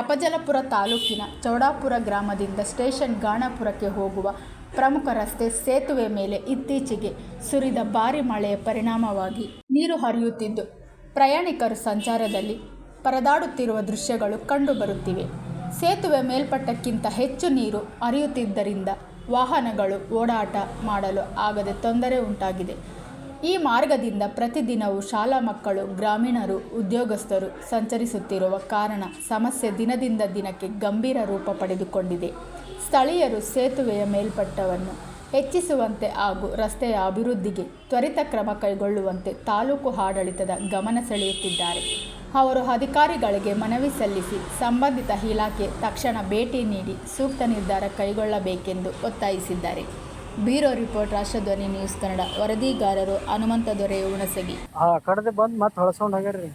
ಅಪಜಲಪುರ ತಾಲೂಕಿನ ಚೌಡಾಪುರ ಗ್ರಾಮದಿಂದ ಸ್ಟೇಷನ್ ಗಾಣಾಪುರಕ್ಕೆ ಹೋಗುವ ಪ್ರಮುಖ ರಸ್ತೆ ಸೇತುವೆ ಮೇಲೆ ಇತ್ತೀಚೆಗೆ ಸುರಿದ ಭಾರಿ ಮಳೆಯ ಪರಿಣಾಮವಾಗಿ ನೀರು ಹರಿಯುತ್ತಿದ್ದು, ಪ್ರಯಾಣಿಕರು ಸಂಚಾರದಲ್ಲಿ ಪರದಾಡುತ್ತಿರುವ ದೃಶ್ಯಗಳು ಕಂಡುಬರುತ್ತಿವೆ. ಸೇತುವೆ ಮೇಲ್ಪಟ್ಟಕ್ಕಿಂತ ಹೆಚ್ಚು ನೀರು ಹರಿಯುತ್ತಿದ್ದರಿಂದ ವಾಹನಗಳು ಓಡಾಟ ಮಾಡಲು ಆಗದೆ ತೊಂದರೆ ಉಂಟಾಗಿದೆ. ಈ ಮಾರ್ಗದಿಂದ ಪ್ರತಿದಿನವೂ ಶಾಲಾ ಮಕ್ಕಳು, ಗ್ರಾಮೀಣರು, ಉದ್ಯೋಗಸ್ಥರು ಸಂಚರಿಸುತ್ತಿರುವ ಕಾರಣ ಸಮಸ್ಯೆ ದಿನದಿಂದ ದಿನಕ್ಕೆ ಗಂಭೀರ ರೂಪ ಪಡೆದುಕೊಂಡಿದೆ. ಸ್ಥಳೀಯರು ಸೇತುವೆಯ ಮೇಲ್ಪಟ್ಟವನ್ನು ಹೆಚ್ಚಿಸುವಂತೆ ಹಾಗೂ ರಸ್ತೆಯ ಅಭಿವೃದ್ಧಿಗೆ ತ್ವರಿತ ಕ್ರಮ ಕೈಗೊಳ್ಳುವಂತೆ ತಾಲೂಕು ಆಡಳಿತದ ಗಮನ ಸೆಳೆಯುತ್ತಿದ್ದಾರೆ. ಅವರು ಅಧಿಕಾರಿಗಳಿಗೆ ಮನವಿ ಸಲ್ಲಿಸಿ ಸಂಬಂಧಿತ ಇಲಾಖೆ ತಕ್ಷಣ ಭೇಟಿ ನೀಡಿ ಸೂಕ್ತ ನಿರ್ಧಾರ ಕೈಗೊಳ್ಳಬೇಕೆಂದು ಒತ್ತಾಯಿಸಿದ್ದಾರೆ. Bureau report, Rashtradhwani news Kannada ವರದಿಗಾರರು Hanumantha Dore Hunasagi. ಕಡದೆ ಬಂದು ಮತ್ತೆ ಹೊಳಸ್ಕೊಂಡು ಹೋಗ್ಯಾರ ರೀ